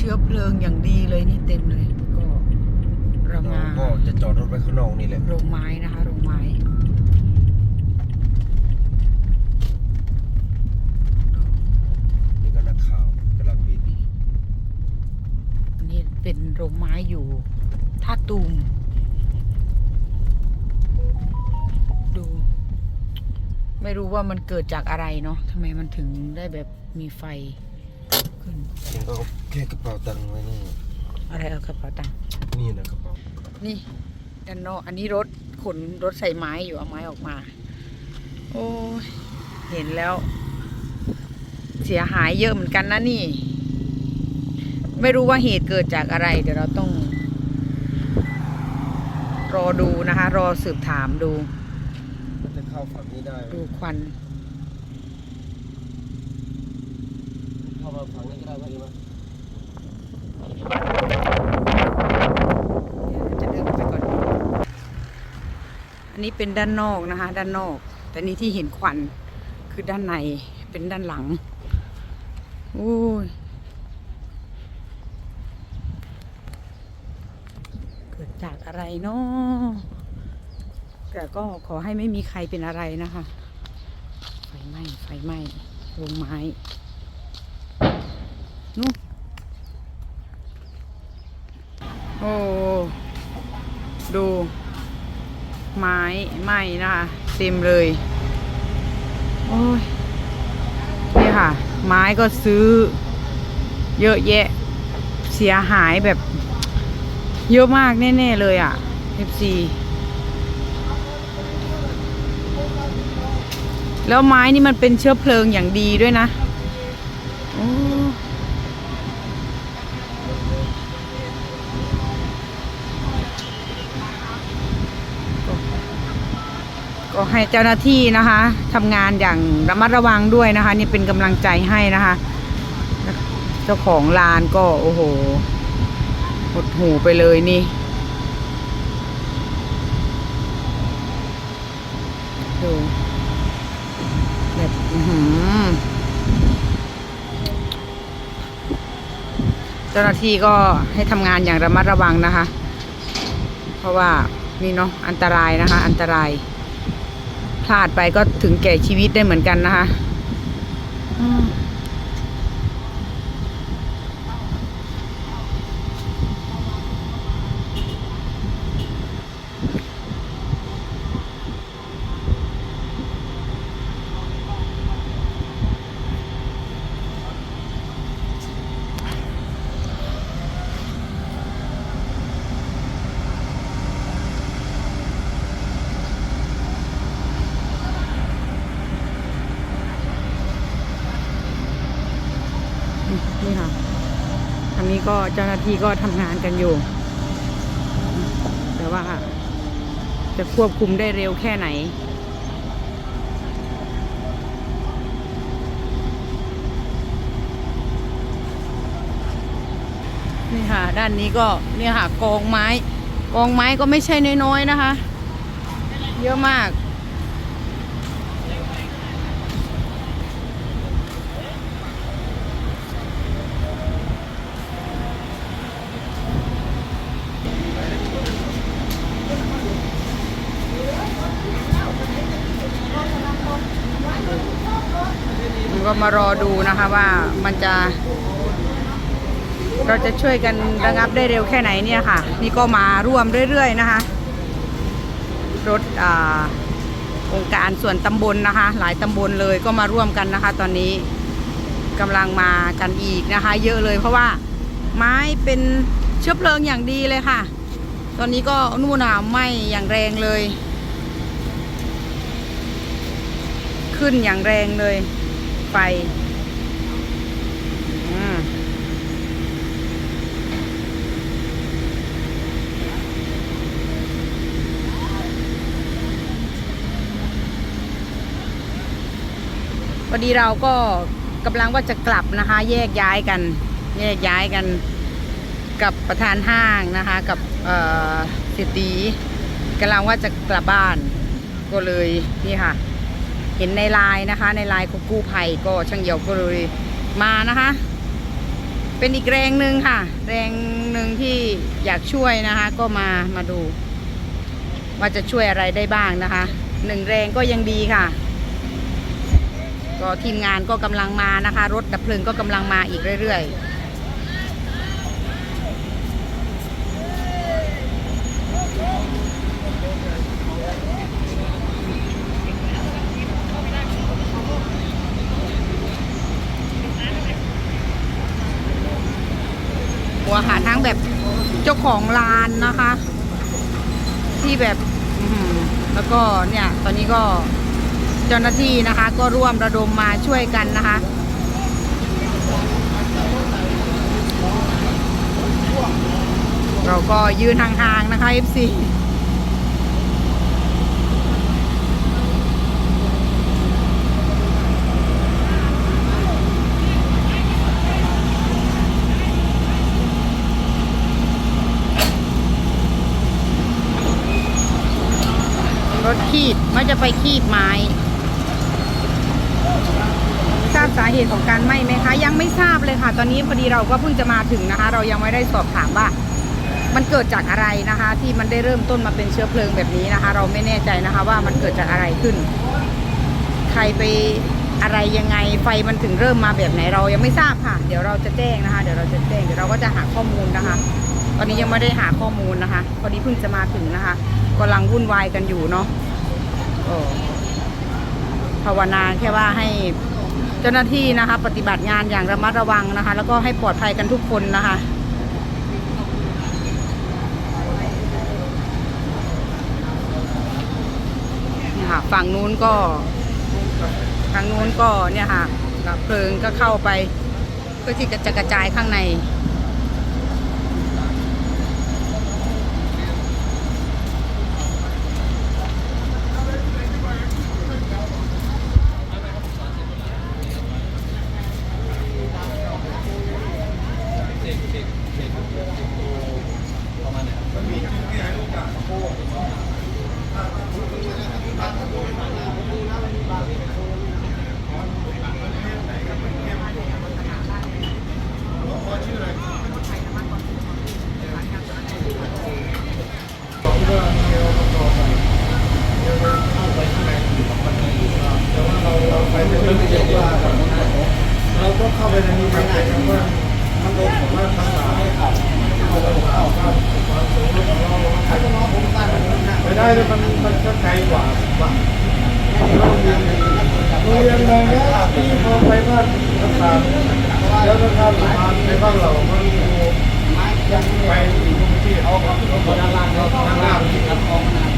ชื้อเพลิงอย่างดีเลยนี่เต็มเลย ก็เรามาก็จะจอดรถไว้ข้างนอกนี่แหละโรงไม้นะคะโรงไม้นี่ก็นัข่าวกำลังบินนี่เป็นโรงไม้อยู่ท่าตูมดู ไม่รู้ว่ามันเกิดจากอะไรเนาะทำไมมันถึงได้แบบมีไฟ ขึ้นจริงก็แค่กระเป๋าตังค์ไว้นี่ อะไรเอากระเป๋าตังค์นี่นะกระเป๋านี่ด้านนอกอันนี้รถขนรถใส่ไม้อยู่เอาไม้ออกมา โอ้ยเห็นแล้ว เสียหายเยอะเหมือนกันนะนี่ ไม่รู้ว่าเหตุเกิดจากอะไร เดี๋ยวเราต้อง รอดูนะคะ รอสืบถามดูมันจะเข้าฝั่งนี้ได้ไหมดูควัน เข้ามาฝั่งนี้ก็ได้ไหมอีกไหมเดี๋ยวจะเดินไปก่อน อันนี้เป็นด้านนอกนะคะ ด้านนอก แต่นี่ที่เห็นควันคือด้านในเป็นด้านหลังโอ้ยเกิดจากอะไรเนาะแต่ก็ขอให้ไม่มีใครเป็นอะไรนะคะ ไฟไหม้ไฟไหม้โรงไม้ นู่นโอ้ดู ไม้ไหม้นะคะเต็มเลย โอ้ยนี่ค่ะ ไม้ก็ซื้อ เยอะแยะ เสียหายแบบ เยอะมากแน่ ๆ เลยอะ FC แล้วไม้นี่มันเป็นเชื้อเพลิงอย่างดีด้วยนะโอ้ ก็ให้เจ้าหน้าที่นะคะทำงานอย่างระมัดระวังด้วยนะคะ นี่เป็นกำลังใจให้นะคะ เจ้าของลานก็โอ้โหหดหูไปเลยนี่ดูแบบอื้อหือเจ้าหน้าที่ก็ให้ทำงานอย่างระมัดระวังนะคะ เพราะว่านี่เนาะอันตรายนะคะ อันตราย พลาดไปก็ถึงแก่ชีวิตได้เหมือนกันนะคะอืมนี่ค่ะทาง นี้ก็เจ้าหน้าที่ก็ทำงานกันอยู่ แต่ว่าจะควบคุมได้เร็วแค่ไหน นี่ค่ะ ด้านนี้ก็เนี่ยค่ะกองไม้ กองไม้ก็ไม่ใช่น้อยๆนะคะ เยอะมาก ผ มก็มารอดูนะคะว่ามันจะ เราจะช่วยกันระงับได้เร็วแค่ไหนเนี่ยค่ะ นี่ก็มาร่วมเรื่อยๆนะคะ รถอ่าองค์การส่วนตำบลนะคะ หลายตำบลเลยก็มาร่วมกันนะคะ ตอนนี้กำลังมากันอีกนะคะ เยอะเลยเพราะว่าไม้เป็นเชื้อเพลิงอย่างดีเลยค่ะ ตอนนี้ก็นู่นน่ะไหมอย่างแรงเลย ขึ้นอย่างแรงเลย ไฟพอดีเราก็กำลังว่าจะกลับนะคะ แยกย้ายกัน แยกย้ายกัน กับประธานห้างนะคะ กับเศรษฐีกำลังว่าจะกลับบ้าน ก็เลยนี่ค่ะ เห็นในไลน์นะคะ ในไลน์ของกู้ภัยก็ช่างเหี่ยวก็เลยมานะคะ เป็นอีกแรงหนึ่งค่ะ แรงหนึ่งที่อยากช่วยนะคะ ก็มามาดู ว่าจะช่วยอะไรได้บ้างนะคะหนึ่งแรงก็ยังดีค่ะ ก็ทีมงานก็กำลังมานะคะ รถดับเพลิงก็กำลังมาอีกเรื่อยๆ หัวหาทั้งแบบเจ้า ของร้านนะคะ ที่แบบแล้วก็เนี่ย ตอนนี้ก็เจ้าหน้าที่นะคะ ก็ร่วมระดมมาช่วยกันนะคะ เราก็ยืนห่างๆนะคะ FC ร มันจะไปขีดไม้ ทราบสาเหตุของการไหม้ไหมคะ ยังไม่ทราบเลยค่ะ ตอนนี้พอดีเราก็เพิ่งจะมาถึงนะคะ เรายังไม่ได้สอบถามว่า มันเกิดจากอะไรนะคะ ที่มันได้เริ่มต้นมาเป็นเชื้อเพลิงแบบนี้นะคะ เราไม่แน่ใจนะคะว่ามันเกิดจากอะไรขึ้น ใครไปอะไรยังไงไฟมันถึงเริ่มมาแบบไหนเรายังไม่ทราบค่ะ เดี๋ยวเราจะแจ้งนะคะ เดี๋ยวเราจะแจ้งเดี๋ยวเราก็จะหาข้อมูลนะคะ ตอนนี้ยังไม่ได้หาข้อมูลนะคะพอดีเพิ่งจะมาถึงนะคะกำลังวุ่นวายกันอยู่เนาะ ภาวนาแค่ว่าให้เจ้าหน้าที่นะคะ ปฏิบัติงานอย่างระมัดระวังนะคะ แล้วก็ให้ปลอดภัยกันทุกคนนะคะนี่ค่ะฝั่งนู้นก็ทางนู้นก็เนี่ยค่ะดับเพลิงก็เข้าไป เพื่อที่จะกระจายข้างใน เราก็เข้าไปในนี้ไม่ได้ครับว่ามันลงของมาภาษาให้ขับเข้าไปเข้าครับความสูงของเราถ้าจะมองผมตั้งไม่ได้เลยมันมันก็ไกลกว่าว่าโรงเรียนโรงเรียนบางแง่ที่พอไปบ้านภาษาแล้วก็ข้ามสะพานในบ้านเรามันอยู่ไป ที่เขาเขาด้านล่างด้านล่างที่ครับ